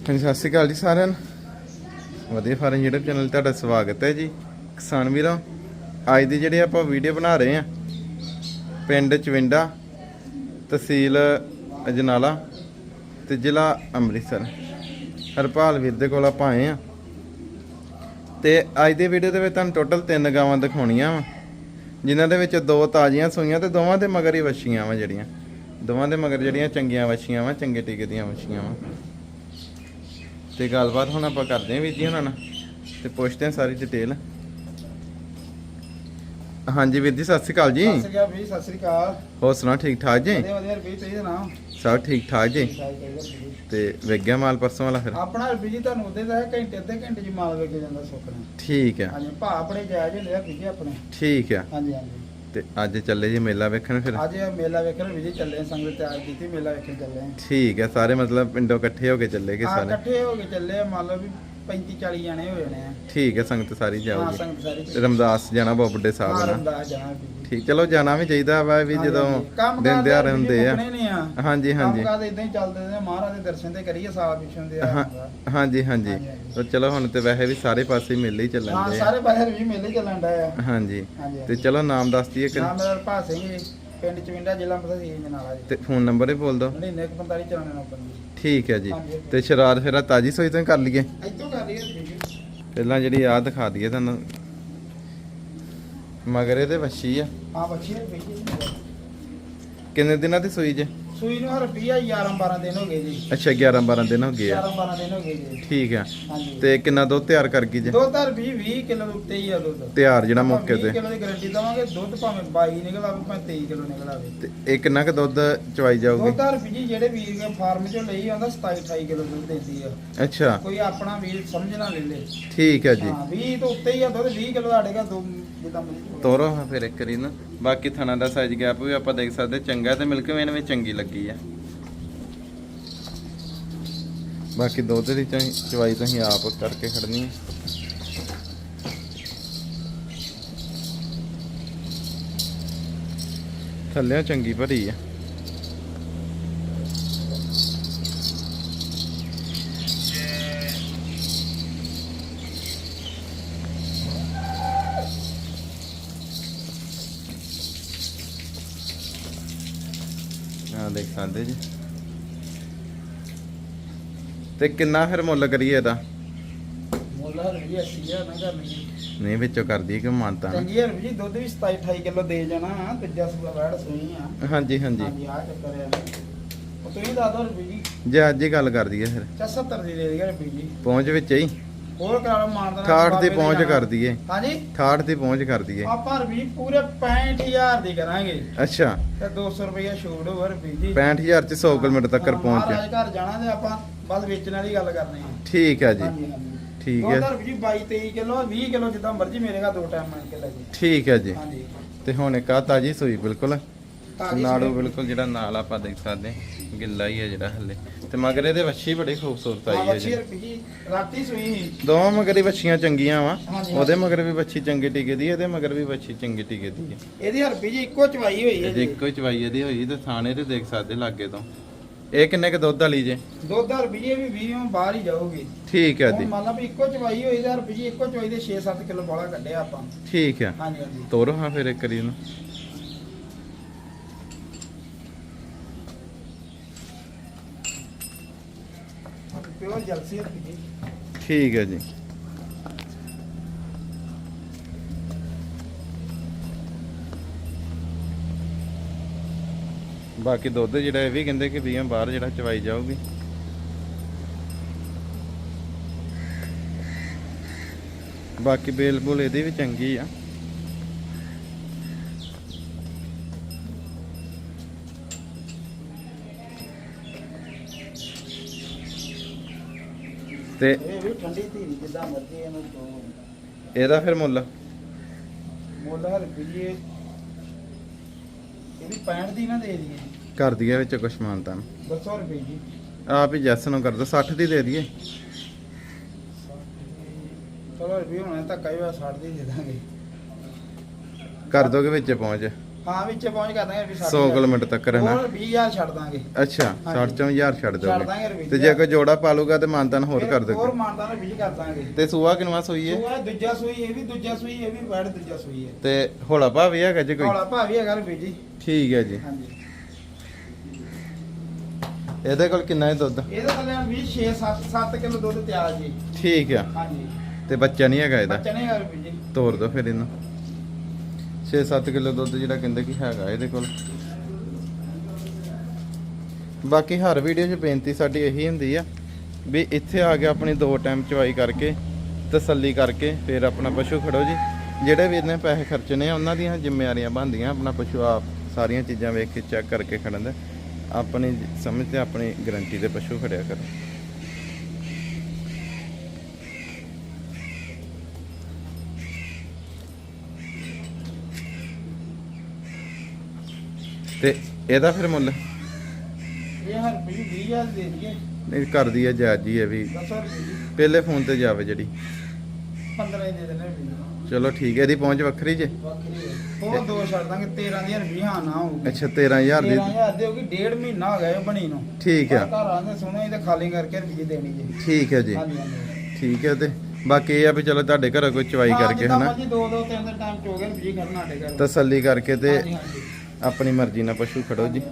ਹਾਂਜੀ, ਸਤਿ ਸ਼੍ਰੀ ਅਕਾਲ ਜੀ ਸਾਰਿਆਂ ਨੂੰ। ਵਧੀਆ ਫਾਰਮ YouTube ਚੈਨਲ ਤੇ ਤੁਹਾਡਾ ਸਵਾਗਤ ਹੈ ਜੀ। ਕਿਸਾਨ ਵੀਰੋ, ਅੱਜ ਦੀ ਜਿਹੜੀ ਆਪਾਂ ਵੀਡੀਓ ਬਣਾ ਰਹੇ ਆ ਪਿੰਡ ਚਵਿੰਡਾ, ਤਹਿਸੀਲ ਅਜਨਾਲਾ ਤੇ ਜ਼ਿਲ੍ਹਾ ਅੰਮ੍ਰਿਤਸਰ। ਹਰਪਾਲ ਵੀਰ ਦੇ ਕੋਲ ਆਪਾਂ ਆਏ ਆ ਤੇ ਅੱਜ ਦੀ ਵੀਡੀਓ ਦੇ ਵਿੱਚ ਤੁਹਾਨੂੰ ਟੋਟਲ ਤਿੰਨ ਗਾਵਾਂ ਦਿਖਾਉਣੀਆਂ ਵਾ, ਜਿਨ੍ਹਾਂ ਦੇ ਵਿੱਚ ਦੋ ਤਾਜ਼ੀਆਂ ਸੂਈਆਂ ਤੇ ਦੋਵਾਂ ਦੇ ਮਗਰ ਹੀ ਵੱਛੀਆਂ ਵਾ ਜਿਹੜੀਆਂ। ਦੋਵਾਂ ਦੇ ਮਗਰ ਜਿਹੜੀਆਂ ਚੰਗੀਆਂ ਵਛੀਆਂ ਵਾ, ਚੰਗੇ ਟੀਕੇ ਦੀਆਂ ਵੱਛੀਆਂ ਵਾ। ਤੇ ਗੱਲਬਾਤ ਹੁਣ ਆਪਾਂ ਕਰਦੇ ਹਾਂ ਵੀਰ ਜੀ ਉਹਨਾਂ ਨਾਲ ਤੇ ਪੁੱਛਦੇ ਹਾਂ ਸਾਰੀ ਡਿਟੇਲ ਹਾਂਜੀ ਵੀਰ ਜੀ ਸਤਿ ਸ਼੍ਰੀ ਅਕਾਲ ਜੀ। ਸਤਿ ਸ਼੍ਰੀ ਅਕਾਲ ਵੀ ਸਤਿ ਸ਼੍ਰੀ ਅਕਾਲ। ਹੋਰ ਸੁਣਾ ਠੀਕ ਠਾਕ ਜੀ? ਵਧੀਆ ਵਧੀਆ ਰਵੀ ਤੁਸੀਂ ਸੁਣਾਓ? ਸਭ ਠੀਕ ਠਾਕ ਜੀ। ਤੇ ਗਿਆ ਮਾਲ ਪਰਸੋਂ ਵਾਲਾ ਫਿਰ? ਆਪਣਾ ਰਵੀ ਜੀ ਤੁਹਾਨੂੰ ਉਹਦੇ ਦਾ ਘੰਟੇ ਅੱਧੇ ਘੰਟੇ ਚ ਮਾਲ ਵੇਚ ਜਾਂਦਾ ਨਾਲ। ਠੀਕ ਆ। ਹਾਂਜੀ ਭਾ ਆਪਣੇ ਜਾਇਜ਼ ਹੁੰਦੇ ਆ ਵੀਜੀ ਆਪਣੇ। ਠੀਕ ਆ। ਹਾਂਜੀ ਹਾਂਜੀ। ਤੇ ਅੱਜ ਚੱਲੇ ਜੀ ਮੇਲਾ ਵੇਖਣ ਫਿਰ? ਅੱਜ ਮੇਲਾ ਵੇਖਣ ਵੀਜੀ ਚੱਲੇ ਆ, ਸੰਗਤ ਤਿਆਰ ਕੀਤੀ ਮੇਲਾ ਵੇਖਣ ਚੱਲੇ ਠੀਕ ਆ ਸਾਰੇ ਮਤਲਬ ਪਿੰਡੋਂ ਇਕੱਠੇ ਹੋ ਕੇ ਚੱਲੇ ਕਿ ਸਾਰੇ? ਇਕੱਠੇ ਹੋ ਕੇ ਚੱਲੇ ਮੰਨ ਲਓ ਵੀ 35 40 ਜਣੇ ਹੋ ਜਾਣੇ ਆ। ਠੀਕ ਆ ਸੰਗਤ ਸਾਰੀ ਹਾਂ ਜਾਊਗੀ। ਸੰਗਤ ਸਾਰੀ ਰਮਦਾਸ ਜਾਣਾ ਬੋਬੜੇ ਸਾਹਿਬ ਹਾਂ ਨਾ ਰਮਦਾਸ ਜਾਣਾ ਵੀਜੀ ਠੀਕ ਚਲੋ ਜਾਣਾ ਵੀ ਚਾਹੀਦਾ ਵਾ ਵੀ ਜਦੋਂ ਦਿਨ ਦਿਹਾੜ ਹੁੰਦੇ ਆ। ਹਾਂਜੀ ਹਾਂਜੀ। ਕੰਮ ਇਦਾਂ ਹੀ ਚੱਲਦੇ ਨੇ ਮਹਾਰਾਜ ਦੇ ਦਰਸ਼ਨ ਤੇ ਕਰੀਏ ਸਾਲ ਪਿਛੋਂ ਦੇ ਆ ਹਾਂ, ਹਾਂਜੀ ਹਾਂਜੀ। ਤਾਂ ਚਲੋ ਹੁਣ ਤੇ ਵੈਸੇ ਵੀ ਸਾਰੇ ਪਾਸੇ ਮੇਲੇ ਹੀ ਚੱਲਣ ਹਾਂ ਦੇ ਆ। ਸਾਰੇ ਬਾਹਰ ਵੀ ਮੇਲੇ ਚੱਲਣ ਆ। ਹਾਂਜੀ। ਹਾਂਜੀ ਤੇ ਚਲੋ ਨਾਮ ਦੱਸ ਦਈਏ ਕਿ ਨਾਮ ਮੇਰਾ ਭਾ ਸਿੰਘ ਜੀ। ਪਿੰਡ ਚਵਿੰਡਾ ਜ਼ਿਲ੍ਹਾ ਤਹਿਸੀਲ ਜਨਾਲਾ ਜੀ ਤੇ ਫੋਨ ਨੰਬਰ ਹੀ ਬੋਲ ਦਿਓ 9945 94 ਨੰਬਰ ਜੀ। ਠੀਕ ਹੈ ਜੀ। ਹਾਂਜੀ। ਤੇ ਸ਼ਰਾਰਤ ਫਿਰ ਤਾਜੀ ਸੋਈ ਤੋਂ ਹੀ ਕਰ ਲਈਏ? ਇੱਥੋਂ ਕਰ ਲਈਏ ਜੀ। ਪਹਿਲਾਂ ਜਿਹੜੀ ਆ ਦਿਖਾ ਦਈਏ ਤੁਹਾਨੂੰ। ਮਗਰ ਇਹਦੇ ਵੱਛੀ ਆ। ਆ ਬੱਚੀ ਹੈ ਬਈ ਕਿੰਨੇ ਦਿਨਾਂ ਦੀ ਸੂਈ ਜੇ? ਸੂਈ ਨੂੰ ਰੁਪਈਆ 11 12 ਦਿਨ ਹੋ ਗਏ ਜੀ। ਅੱਛਾ 11 12 ਦਿਨ ਹੋ ਗਏ ਆ। 11 12 ਦਿਨ ਹੋ ਗਏ ਜੀ। ਠੀਕ ਆ। ਹਾਂਜੀ। ਤੇ ਕਿੰਨਾ ਦੁੱਧ ਤਿਆਰ ਕਰ ਗਈ ਜੇ? ਦੁੱਧ ਹਰ 20 20 ਕਿਲੋ ਦੇ ਉੱਤੇ ਹੀ ਆ ਦੁੱਧ। ਤਿਆਰ ਜਿਹੜਾ ਮੌਕੇ 20 ਤੇ। ਕਿਲੋ ਦੀ ਗਾਰੰਟੀ ਦਵਾਂਗੇ ਦੁੱਧ ਭਾਵੇਂ 22 ਨਿਕਲ ਆਵੇ ਭਾਵੇਂ 23 ਕਿਲੋ ਨਿਕਲ ਆਵੇ ਤੇ ਇਹ ਕਿੰਨਾ ਕੁ ਦੁੱਧ ਚਵਾਈ ਜਾਊਗੀ? ਦੁੱਧ ਹਰ ਬੀਜੀ ਜਿਹੜੇ ਵੀਰ ਨੇ ਫਾਰਮ ਚੋਂ ਲਈ ਆਉਂਦਾ 27 28 ਕਿਲੋ ਦੁੱਧ ਦਿੰਦੀ ਆ। ਅੱਛਾ। ਕੋਈ ਆਪਣਾ ਵੀਰ ਸਮਝਣਾ ਲੈ ਲੈ। ਠੀਕ ਹੈ ਜੀ। ਹਾਂ 20 ਤੋਂ ਉੱਤੇ ਹੀ ਆ ਦੁੱਧ 20 ਕਿਲੋ ਦੋ ਜਿੱਦਾਂ ਮਰਜ਼ੀ ਤੋਰੋ ਹਾਂ ਫਿਰ ਇੱਕ ਵਾਰੀ ਨਾ ਬਾਕੀ ਥਣਾ ਦਾ ਸਾਈਜ਼ ਗੈਪ ਵੀ ਆਪਾਂ ਦੇਖ ਸਕਦੇ ਚੰਗਾ ਤੇ ਮਿਲਕ ਵੇਨ ਵੀ ਚੰਗੀ ਲੱਗੀ। ਆ। ਬਾਕੀ ਦੁੱਧ ਦੀ ਚਵਾਈ ਤੁਸੀਂ ਆਪ ਕਰਕੇ ਖੜਨੀ ਹੈ ਥੱਲੇ ਚੰਗੀ ਭਰੀ ਆ। ਆ ਦੇਖ ਸਕਦੇ ਜੀ। ਤੇ ਕਿੰਨਾ ਫਿਰ ਮੁੱਲ ਕਰੀਏ ਇਹਦਾ? ਮੁੱਲ ਹਰ ਵੀ 80000 ਨਾ ਕਰਨੀ ਨਹੀਂ ਵਿੱਚੋਂ ਕਰਦੀ ਕਿ ਮਾਨਤਾ ਨਾ। ਚੰਗੀ ਹਰ ਵੀ ਦੁੱਧ ਵੀ 27 28 ਕਿਲੋ ਦੇ ਜਾਣਾ ਤੀਜਾ ਸੂਆ ਵੜ ਸੂਈ ਆ। ਹਾਂਜੀ ਹਾਂਜੀ। ਹਾਂਜੀ ਆ ਚੱਕਰ ਉਹ ਤੁਸੀਂ ਦੱਸ ਦੋ ਰੁਪਏ ਜੀ। ਜੇ ਅੱਜ ਹੀ ਗੱਲ ਕਰ ਦਈਏ ਫਿਰ। 70 ਦੀ ਦੇ ਦੇਗਾ ਰੁਪਏ ਜੀ। ਪਹੁੰਚ ਵਿੱਚ ਹੀ। ਹੋਰ ਕਰਾ ਲਓ ਮਾਨਦਾਨਾ 68 ਦੀ ਪਹੁੰਚ ਕਰ ਦਈਏ। ਹਾਂਜੀ? 68 ਦੀ ਪਹੁੰਚ ਕਰ ਦਈਏ। ਆਪਾਂ ਰੁਪਏ ਪੂਰੇ 65000 ਦੀ ਕਰਾਂਗੇ। ਅੱਛਾ। ਤੇ 200 ਰੁਪਏ ਛੋੜ ਹੋਰ ਜੀ। 65000 ਚ 100 ਕਿਲੋਮੀਟਰ ਤੱਕ ਪਹੁੰਚ ਮਹਾਰਾਜ ਘਰ ਜਾਣਾ ਤੇ ਆਪਾਂ ਬਸ ਵੇਚਣ ਵਾਲੀ ਗੱਲ ਕਰਨੀ ਹੈ। ਠੀਕ ਹੈ ਜੀ। ਠੀਕ ਹੈ। ਤਾਂ ਰੁਪਏ 22 23 ਕਿਲੋ 20 ਕਿਲੋ ਜਿੱਦਾਂ ਮਰਜ਼ੀ ਮੇਰੇ ਘਰ ਦੋ ਟਾਈਮ ਮੰਗ ਕੇ ਲੈ ਜੀ ਠੀਕ ਹੈ ਜੀ। ਹਾਂਜੀ। ਤੇ ਹੁਣ ਇੱਕ ਆ ਤਾਜੀ ਸੂਈ ਬਿਲਕੁਲ। ਨਾੜੂ। ਬਿਲਕੁਲ ਜਿਹੜਾ ਨਾਲ ਆਪਾਂ ਦੇਖ ਸਕਦੇ ਹਾਂ। ਗਿੱਲਾ ਹੀ ਹੈ ਜਿਹੜਾ ਹੱਲੇ। ਤੇ ਮਗਰ ਇਹਦੇ ਵੱਛੀ ਬੜੀ ਖੂਬਸੂਰਤ ਆਈ ਹੈ ਜੀ। ਰਾਤੀ ਸੂਈ ਸੀ। ਦੋਵਾਂ ਮਗਰ ਵੱਛੀਆਂ ਚੰਗੀਆਂ ਵਾ। ਉਹਦੇ ਮਗਰ ਵੀ ਵੱਛੀ ਚੰਗੀ ਟਿਕੇ ਦੀ ਇਹਦੇ ਮਗਰ ਵੀ ਵੱਛੀ ਚੰਗੀ ਟਿਕੇ ਦੀ ਹੈ। ਇਹਦੀ ਰੁਪਏ ਜੀ ਇੱਕੋ ਚਵਾਈ ਹੋਈ ਹੈ ਜੀ। ਇੱਕੋ ਚਵਾਈ ਇਹਦੀ ਹੋਈ ਤੇ ਥਾਣੇ ਤੇ ਦੇਖ ਸਕਦੇ ਲਾਗੇ ਤੋਂ। ਇਹ ਕਿੰਨੇ ਕ ਦੁੱਧ ਵਾਲੀ ਜੇ? ਦੁੱਧ ਰੁਪਏ ਵੀ 20 ਤੋਂ ਬਾਹਰ ਹੀ ਜਾਊਗੀ। ਠੀਕ ਹੈ ਜੀ। ਮੰਨ ਲਾ ਵੀ ਇੱਕੋ ਚਵਾਈ ਹੋਈ ਤਾਂ ਰੁਪਏ ਇੱਕੋ ਚਵਾਈ ਦੇ 6-7 ਕਿਲੋ ਬਾਲਾ ਕੱਢਿਆ ਆਪਾਂ। ਠੀਕ ਹੈ। ਹਾਂਜੀ ਹਾਂਜੀ। ਤੋਰੋ ਹਾਂ ਫਿਰ ਇੱਕ ਵਾਰੀ ਨੂੰ ਪਿਓਰ ਜਲਸੀ ਰੁਪਏ ਠੀਕ ਹੈ ਜੀ। ਬਾਕੀ ਦੁੱਧ ਜਿਹੜਾ ਇਹ ਵੀ ਕਹਿੰਦੇ ਕਿ ਵੀਆਂ ਬਾਹਰ ਜਿਹੜਾ ਚਵਾਈ ਜਾਊਗੀ। ਬਾਕੀ ਬੇਲ ਬੁਲ ਇਹਦੀ ਵੀ ਚੰਗੀ ਆ। ਤੇ ਇਹ ਵੀ ਠੰਡੀ ਧੀਰੀ ਜਿੱਦਾਂ ਮਰਜ਼ੀ ਇਹਨੂੰ ਦੋ ਇਹਦਾ ਫਿਰ ਮੁੱਲ? ਮੁੱਲ ਹਰ ਰੁਪਏ ਇਹ ਵੀ 65 ਦੀ ਨਾ ਦੇ ਦਈਏ। ਕਰ ਦਈਏ ਵਿੱਚ ਕੁਛ ਮਾਨਤਾ ਦੱਸੋ ਰੁਪਏ ਜੀ। ਆਪ ਹੀ ਜੈਸ ਨੂੰ ਕਰ ਦੋ 60 ਦੀ ਦੇ ਦਈਏ। ਚਲੋ ਰੁਪਏ ਹੋਣਾ ਧੱਕਾ ਹੀ ਹੋਇਆ 60 ਦੀ ਦੇ ਦਾਂਗੇ। ਕਰ ਦੋਗੇ ਵਿੱਚ ਪਹੁੰਚ। ਹਾਂ ਵਿੱਚ ਪਹੁੰਚ ਕਰ ਦਾਂਗੇ ਵੀ 100 ਕਿਲੋਮੀਟਰ ਤੱਕ ਰਹਿਣਾ। ਹੋਰ 20000 ਛੱਡ ਦਾਂਗੇ। ਅੱਛਾ ਹਾਂਜੀ। 60000 ਛੱਡ ਛੱਡ ਦਾਂਗੇ। ਦੋਗੇ ਰੁਪਈਆ। ਤੇ ਜੇ ਕੋਈ ਜੋੜਾ ਪਾਲੂਗਾ ਤੇ ਮਾਨਤਨ ਹੋਰ ਕਰ ਹੋਰ ਦੋਗੇ ਮਾਨਤਾ ਨੇ ਵੀ ਕਰ ਦਾਂਗੇ। ਤੇ ਸੂਆ ਕਿਨਵਾ ਸੂਈ ਹੈ ਉਹ ਦੂਜਾ ਸੂਈ ਇਹ ਵੀ ਦੂਜਾ ਸੂਈ ਇਹ ਵੀ ਬੈਡ ਦੂਜਾ ਸੂਈ ਹੈ ਤੇ ਹੋਲਾ ਭਾ ਵੀ ਹੈਗਾ ਜੇ ਕੋਈ? ਹੌਲਾ ਭਾਵੀ ਹੈਗਾ ਰਵੀ ਜੀ। ਠੀਕ ਹੈ ਜੀ। ਹਾਂਜੀ। ਇਹਦੇ ਕੋਲ ਕਿੰਨਾ ਹੈ ਦੁੱਧ? ਇਹਦੇ ਥੱਲੇ 20 6 7 7 ਕਿਲੋ ਦੁੱਧ ਤਿਆਰ ਜੀ। ਠੀਕ ਆ। ਹਾਂਜੀ। ਤੇ ਬੱਚਾ ਨਹੀਂ ਹੈਗਾ ਇਹਦਾ? ਬੱਚਾ ਨਹੀਂ ਹੈਗਾ ਰਵੀ ਜੀ। ਤੋਰ ਦੋ ਫਿਰ ਇਹਨੂੰ। 6-7 ਕਿਲੋ ਦੁੱਧ ਜਿਹੜਾ ਕਹਿੰਦੇ ਕਿ ਹੈਗਾ ਇਹਦੇ ਕੋਲ। ਬਾਕੀ ਹਰ ਵੀਡੀਓ 'ਚ ਬੇਨਤੀ ਸਾਡੀ ਇਹੀ ਹੁੰਦੀ ਆ ਵੀ ਇੱਥੇ ਆ ਕੇ ਆਪਣੀ ਦੋ ਟਾਈਮ ਚਵਾਈ ਕਰਕੇ, ਤਸੱਲੀ ਕਰਕੇ ਫਿਰ ਆਪਣਾ ਪਸ਼ੂ ਖੜੋ ਜੀ। ਜਿਹੜੇ ਵੀ ਇਹਨੇ ਪੈਸੇ ਖਰਚਣੇ ਆ, ਉਹਨਾਂ ਦੀਆਂ ਜ਼ਿੰਮੇਵਾਰੀਆਂ ਬਣਦੀਆਂ ਆਪਣਾ ਪਸ਼ੂ ਆਪ ਸਾਰੀਆਂ ਚੀਜ਼ਾਂ ਵੇਖ ਕੇ ਚੈੱਕ ਕਰਕੇ ਖੜਨ ਦਾ। ਆਪਣੀ ਸਮਝ ਤੇ ਆਪਣੀ ਗਰੰਟੀ ਦੇ ਪਸ਼ੂ ਖੜਿਆ ਕਰੋ। ਤੇ ਇਹਦਾ ਫਿਰ ਮੁੱਲ? ਇਹ ਹਰ ਰੁਪਏ 20000 ਦੇ ਦਈਏ। ਨਹੀਂ ਕਰਦੀ ਹੈ ਜਾਇਜ਼ ਵੀ। ਦੱਸੋ ਪਹਿਲੇ ਫੋਨ ਤੇ ਜਾਵੇ ਜਿਹੜੀ। 15 ਹੀ ਦੇ ਦੇਣੇ ਰੁਪਏ ਜੀ ਚਲੋ ਠੀਕ ਹੈ ਇਹਦੀ ਪਹੁੰਚ ਵੱਖਰੀ ਜੇ? ਵੱਖਰੀ ਹੈ ਹੋਰ ਦੋ ਛੱਡ ਦਾਂਗੇ 13 ਦੀਆਂ ਰੁਪਈਆ ਨਾ ਹੋਊਗੀ। ਅੱਛਾ 13000 ਦੀ। 13000 ਦੇ ਹੋਗੀ ਡੇਢ ਮਹੀਨਾ ਹੋ ਗਿਆ ਇਹ ਬਣੀ ਨੂੰ। ਠੀਕ ਆ। ਘਰ ਆਂਦੇ ਸੁਣੋ ਇਹ ਤਾਂ ਖਾਲੀ ਕਰਕੇ ਦੇਣੀ ਜੀ। ਠੀਕ ਹੈ ਜੀ। ਠੀਕ ਹੈ ਤੇ ਬਾਕੀ ਇਹ ਆ ਵੀ ਚਲੋ ਤੁਹਾਡੇ ਘਰੋਂ ਕੋਈ ਚਵਾਈ ਕਰਕੇ ਹਨਾ। ਜੀ ਦੋ ਦੋ ਤਿੰਨ ਤਿੰਨ ਟਾਈਮ ਚੋ ਗਏ ਰੁਪਏ ਕਰਨਾ ਸਾਡੇ ਘਰ। ਤਸੱਲੀ ਕਰਕੇ ਤੇ ਆਪਣੀ ਮਰਜ਼ੀ ਨਾਲ ਪਸ਼ੂ ਖੜੋ ਜੀ।